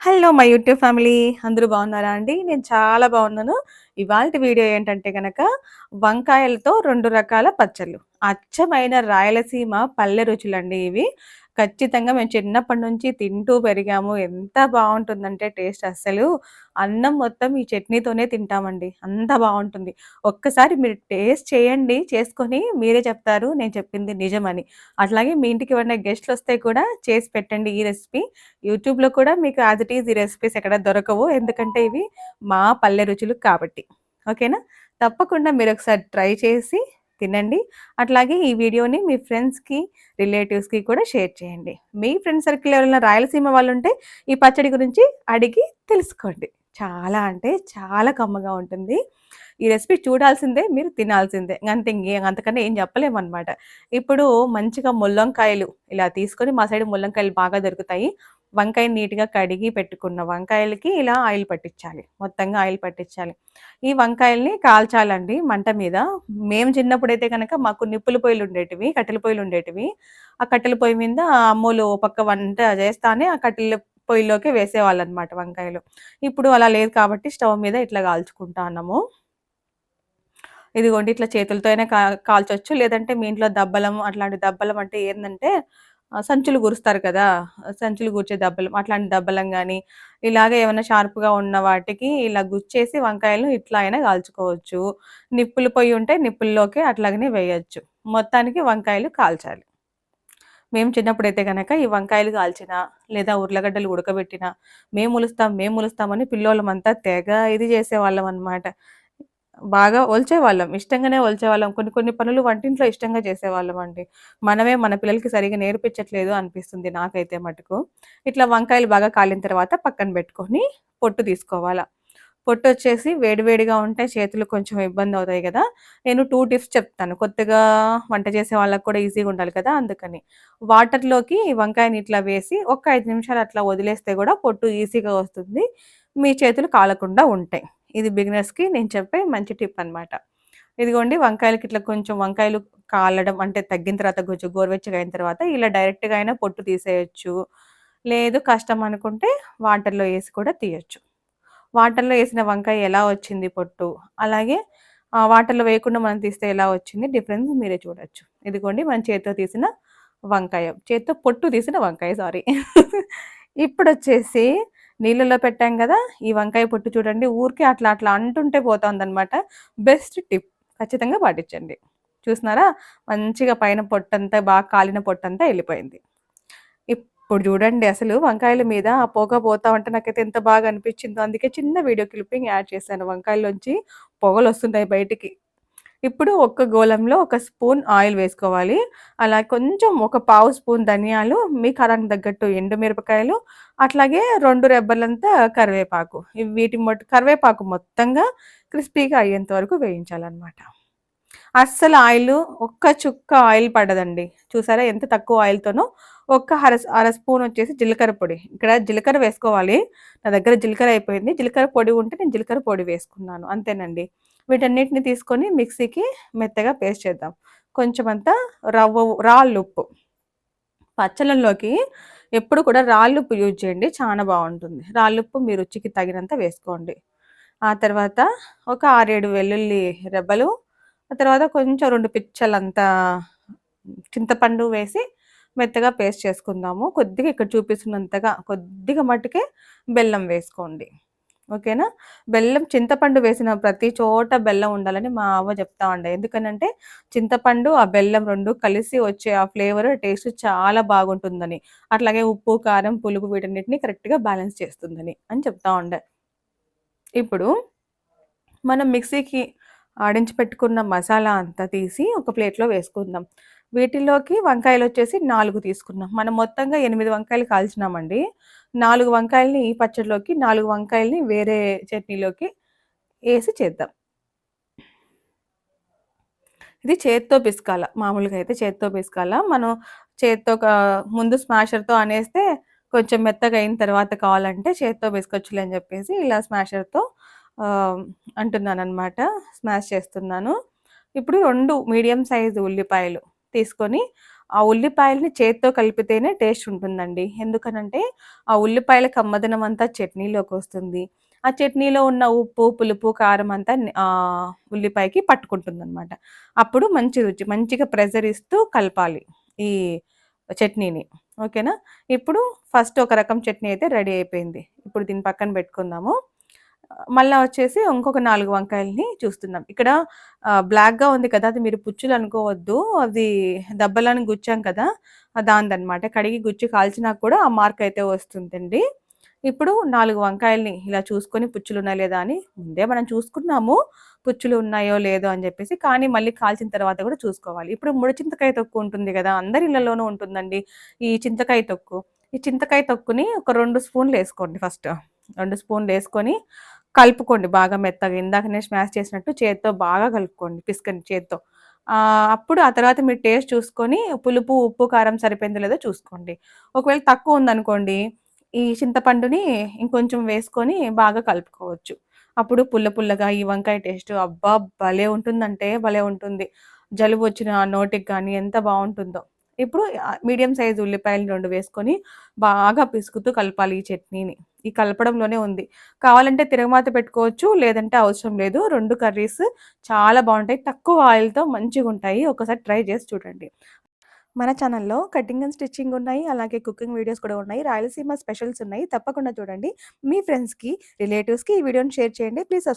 Hello my YouTube family. అందరూ బాగున్నారా అండి? నేను చాలా బాగున్నాను. ఇవాళ వీడియో ఏంటంటే కనుక వంకాయలతో రెండు రకాల పచ్చళ్ళు. అచ్చమైన రాయలసీమ పల్లె రుచులండి ఇవి. ఖచ్చితంగా మేము చిన్నప్పటి నుంచి తింటూ పెరిగాము. ఎంత బాగుంటుందంటే టేస్ట్ అస్సలు. అన్నం మొత్తం ఈ చట్నీతోనే తింటామండి. అంత బాగుంటుంది. ఒక్కసారి మీరు టేస్ట్ చేయండి చేసుకొని మీరే చెప్తారు. నేను చెప్పింది నిజమని. అట్లాగే మీ ఇంటికి ఎవరైనా గెస్ట్లు వస్తే కూడా చేసి పెట్టండి ఈ రెసిపీ. యూట్యూబ్లో కూడా మీకు యాజ్ ఇట్ ఈజ్ ఈ రెసిపీస్ ఎక్కడ దొరకవు. ఎందుకంటే ఇవి మా పల్లె రుచులు కాబట్టి. ఓకేనా? తప్పకుండా మీరు ఒకసారి ట్రై చేసి తినండి. అట్లాగే ఈ వీడియోని మీ ఫ్రెండ్స్కి రిలేటివ్స్కి కూడా షేర్ చేయండి. మీ ఫ్రెండ్ సర్కిల్ ఎవరైనా రాయలసీమ వాళ్ళు ఉంటే ఈ పచ్చడి గురించి అడిగి తెలుసుకోండి. చాలా అంటే చాలా కమ్మగా ఉంటుంది. ఈ రెసిపీ చూడాల్సిందే మీరు తినాల్సిందే. అంతే ఇంకే అంతకన్నా ఏం చెప్పలేమన్నమాట. ఇప్పుడు మంచిగా ముల్లంకాయలు ఇలా తీసుకొని మా సైడ్ ముల్లంకాయలు బాగా దొరుకుతాయి. వంకాయ నీట్గా కడిగి పెట్టుకున్న వంకాయలకి ఇలా ఆయిల్ పట్టించాలి. మొత్తంగా ఆయిల్ పట్టించాలి. ఈ వంకాయల్ని కాల్చాలండి మంట మీద. మేము చిన్నప్పుడైతే కనుక మాకు నిప్పుల పొయ్యిలు ఉండేటివి కట్టెల పొయ్యిలు ఉండేటివి. ఆ కట్టెల పొయ్యి మీద అమ్మోలు పక్క వంట చేస్తానే ఆ కట్టెల పొయ్యిలోకి వేసేవాళ్ళు అనమాట వంకాయలు. ఇప్పుడు అలా లేదు కాబట్టి స్టవ్ మీద ఇట్లా కాల్చుకుంటా అన్నాము. ఇదిగోండి ఇట్లా చేతులతో అయినా కాల్చొచ్చు. లేదంటే మీ ఇంట్లో దబ్బలం అట్లాంటి దబ్బలం అంటే ఏంటంటే సంచులు గురుస్తారు కదా సంచులు గుర్చే దెబ్బలు అట్లాంటి దెబ్బలం కానీ ఇలాగ ఏమైనా షార్ప్గా ఉన్న వాటికి ఇలా గుచ్చేసి వంకాయలు ఇట్లా అయినా కాల్చుకోవచ్చు. నిప్పులు పొయ్యి ఉంటే నిప్పుల్లోకి అట్లాగనే వేయచ్చు. మొత్తానికి వంకాయలు కాల్చాలి. మేము చిన్నప్పుడైతే కనుక ఈ వంకాయలు కాల్చిన లేదా ఉర్లగడ్డలు ఉడకబెట్టిన మేము ములుస్తాం మేము ములుస్తామని పిల్లోళ్ళమంతా తెగ ఇది చేసేవాళ్ళం అనమాట బాగా ఒలిచేవాళ్ళం ఇష్టంగానే ఒలిచేవాళ్ళం. కొన్ని కొన్ని పనులు వంటింట్లో ఇష్టంగా చేసేవాళ్ళం అండి మనమే మన పిల్లలకి సరిగా నేర్పించట్లేదు అనిపిస్తుంది నాకైతే మటుకు. ఇట్లా వంకాయలు బాగా కాలిన తర్వాత పక్కన పెట్టుకొని పొట్టు తీసుకోవాలా. పొట్టు వచ్చేసి వేడివేడిగా ఉంటే చేతులు కొంచెం ఇబ్బంది అవుతాయి కదా. నేను టూ టిప్స్ చెప్తాను. కొత్తగా వంట చేసే వాళ్ళకి కూడా ఈజీగా ఉండాలి కదా అందుకని. వాటర్లోకి వంకాయని ఇట్లా వేసి ఒక ఐదు నిమిషాలు అట్లా వదిలేస్తే కూడా పొట్టు ఈజీగా వస్తుంది. మీ చేతులు కాలకుండా ఉంటాయి. ఇది బిగినర్స్కి నేను చెప్పే మంచి టిప్ అనమాట ఇదిగోండి వంకాయలకి ఇట్లా కొంచెం వంకాయలు కాలడం అంటే తగ్గిన తర్వాత కొంచెం గోరువెచ్చగా అయిన తర్వాత ఇలా డైరెక్ట్గా అయినా పొట్టు తీసేయచ్చు. లేదు కష్టం అనుకుంటే వాటర్లో వేసి కూడా తీయచ్చు. వాటర్లో వేసిన వంకాయ ఎలా వచ్చింది పొట్టు? అలాగే వాటర్లో వేయకుండా మనం తీస్తే ఎలా వచ్చింది? డిఫరెన్స్ మీరే చూడొచ్చు. ఇదిగోండి మన చేతితో తీసిన వంకాయ చేతితో పొట్టు తీసిన వంకాయ సారీ. ఇప్పుడు వచ్చేసి నీళ్ళలో పెట్టాం కదా ఈ వంకాయ పొట్టు చూడండి ఊరికే అట్లా అట్లా అంటుంటే పోతుందన్నమాట. బెస్ట్ టిప్ ఖచ్చితంగా పాటించండి. చూసినారా? మంచిగా పైన పొట్టంతా బాగా కాలిన పొట్టంతా వెళ్ళిపోయింది. ఇప్పుడు చూడండి అసలు వంకాయల మీద ఆ పొగ పోతా ఉంటే నాకైతే ఎంత బాగా అనిపించిందో. అందుకే చిన్న వీడియో క్లిప్పింగ్ యాడ్ చేశాను. వంకాయలోంచి పొగలు వస్తున్నాయి బయటికి. ఇప్పుడు ఒక్క గోళంలో ఒక స్పూన్ ఆయిల్ వేసుకోవాలి. అలా కొంచెం ఒక పావు స్పూన్ ధనియాలు మీ కరానికి తగ్గట్టు ఎండుమిరపకాయలు అట్లాగే రెండు రెబ్బలంతా కరివేపాకు. వీటి మొట్ట కరివేపాకు మొత్తంగా క్రిస్పీగా అయ్యేంత వరకు వేయించాలన్నమాట. అస్సలు ఆయిల్ ఒక్క చుక్క ఆయిల్ పడదండి. చూసారా ఎంత తక్కువ ఆయిల్తోనో? ఒక్క అర అర స్పూన్ వచ్చేసి జీలకర్ర పొడి. ఇక్కడ జీలకర్ర వేసుకోవాలి. నా దగ్గర జీలకర్ర అయిపోయింది. జీలకర్ర పొడి ఉంటే నేను జీలకర్ర పొడి వేసుకున్నాను. అంతేనండి. వీటన్నిటిని తీసుకొని మిక్సీకి మెత్తగా పేస్ట్ చేద్దాం. కొంచెం అంతా రవ్వ రాళ్ళు ఉప్పు. పచ్చళ్ళలోకి ఎప్పుడు కూడా రాళ్ళుప్పు యూజ్ చేయండి చాలా బాగుంటుంది. రాళ్ళుప్పు మీ రుచికి తగినంత వేసుకోండి. ఆ తర్వాత ఒక ఆరేడు వెల్లుల్లి రెబ్బలు ఆ తర్వాత కొంచెం రెండు పిచ్చలంతా చింతపండు వేసి మెత్తగా పేస్ట్ చేసుకుందాము. కొద్దిగా ఇక్కడ చూపిస్తున్నంతగా కొద్దిగా మట్టుకే బెల్లం వేసుకోండి. ఓకేనా? బెల్లం చింతపండు వేసిన ప్రతి చోట బెల్లం ఉండాలని మా అవ్వ చెప్తా ఉండే. ఎందుకనంటే చింతపండు ఆ బెల్లం రెండు కలిసి వచ్చే ఆ ఫ్లేవర్ టేస్ట్ చాలా బాగుంటుందని. అట్లాగే ఉప్పు కారం పులుపు వీటన్నిటిని కరెక్ట్గా బ్యాలెన్స్ చేస్తుందని అని చెప్తా ఉండే. ఇప్పుడు మనం మిక్సీకి ఆడించి పెట్టుకున్న మసాలా అంతా తీసి ఒక ప్లేట్లో వేసుకుందాం. వీటిలోకి వంకాయలు వచ్చేసి నాలుగు తీసుకున్నాం. మనం మొత్తంగా ఎనిమిది వంకాయలు కాల్చినామండి. నాలుగు వంకాయలని ఈ పచ్చడిలోకి నాలుగు వంకాయలని వేరే చట్నీలోకి వేసి చేద్దాం. ఇది చేత్తో పిసుకాల మామూలుగా అయితే చేత్తో పిసుకాల. మనం చేత్తో ముందు స్మాషర్తో అనేస్తే కొంచెం మెత్తగా అయిన తర్వాత కావాలంటే చేత్తో పిసుకొచ్చులే అని చెప్పేసి ఇలా స్మాషర్తో అంటున్నాను అనమాట స్మాష్ చేస్తున్నాను. ఇప్పుడు రెండు మీడియం సైజు ఉల్లిపాయలు తీసుకొని ఆ ఉల్లిపాయలని చేత్తో కలిపితేనే టేస్ట్ ఉంటుందండి. ఎందుకనంటే, ఆ ఉల్లిపాయల కమ్మదనం అంతా చట్నీలోకి వస్తుంది ఆ చట్నీలో ఉన్న ఉప్పు, పులుపు, కారం అంతా ఉల్లిపాయకి ఉల్లిపాయకి పట్టుకుంటుందనమాట. అప్పుడు మంచి రుచి. మంచిగా ప్రెజర్ ఇస్తూ కలపాలి ఈ చట్నీని. ఓకేనా? ఇప్పుడు ఫస్ట్ ఒక రకం చట్నీ అయితే రెడీ అయిపోయింది. ఇప్పుడు దీని పక్కన పెట్టుకుందాము. మళ్ళీ వచ్చేసి ఇంకొక నాలుగు వంకాయలని చూస్తున్నాం. ఇక్కడ బ్లాక్‌గా ఉంది కదా! అది మీరు పుచ్చులు అనుకోవద్దు. అది దెబ్బలను గుచ్చాం కదా! దానిదనమాట. కడిగి గుచ్చి కాల్చినా కూడా ఆ మార్క్ అయితే వస్తుందండి. ఇప్పుడు నాలుగు వంకాయలని ఇలా చూసుకొని పుచ్చులు ఉన్నాయా లేదా అని ముందే మనం చూసుకున్నాము. పుచ్చులు ఉన్నాయో లేదో అని చెప్పేసి కానీ మళ్ళీ కాల్చిన తర్వాత కూడా చూసుకోవాలి. ఇప్పుడు ముడి చింతకాయ తొక్కు ఉంటుంది కదా అందరి ఇళ్ళలోనూ ఉంటుందండి. ఈ చింతకాయ తొక్కు. ఈ చింతకాయ తొక్కుని ఒక రెండు స్పూన్లు వేసుకోండి ఫస్ట్. రెండు స్పూన్లు వేసుకొని కలుపుకోండి బాగా మెత్తగా. ఇందాకనే స్మాష్ చేసినట్టు చేత్తో బాగా కలుపుకోండి. పిసుకని చేత్తో. అప్పుడు ఆ తర్వాత మీరు టేస్ట్ చూసుకొని పులుపు, ఉప్పు, కారం సరిపోయిందో లేదో చూసుకోండి. ఒకవేళ తక్కువ ఉందనుకోండి, ఈ చింతపండుని ఇంకొంచెం వేసుకొని బాగా కలుపుకోవచ్చు. అప్పుడు పుల్ల పుల్లగా ఈ వంకాయ టేస్ట్ అబ్బా! భలే ఉంటుందంటే భలే ఉంటుంది. జలుబు వచ్చిన నోటికి కానీ ఎంత బాగుంటుందో ఇప్పుడు మీడియం సైజ్ ఉల్లిపాయలు రెండు వేసుకొని బాగా పిసుకుతూ కలపాలి ఈ చట్నీని. ఈ కలపడంలోనే ఉంది. కావాలంటే తిరగమాత పెట్టుకోవచ్చు. లేదంటే అవసరం లేదు. రెండు కర్రీస్ చాలా బాగుంటాయి తక్కువ ఆయిల్‌తో మంచిగుంటాయి. ఒకసారి ట్రై చేసి చూడండి. మన ఛానల్‌లో కటింగ్ అండ్ స్టిచ్చింగ్ ఉన్నాయి. అలాగే కుకింగ్ వీడియోస్ కూడా ఉన్నాయి. రాయలసీమ స్పెషల్స్ ఉన్నాయి. తప్పకుండా చూడండి. మీ ఫ్రెండ్స్‌కి, రిలేటివ్స్‌కి ఈ వీడియోని షేర్ చేయండి. ప్లీజ్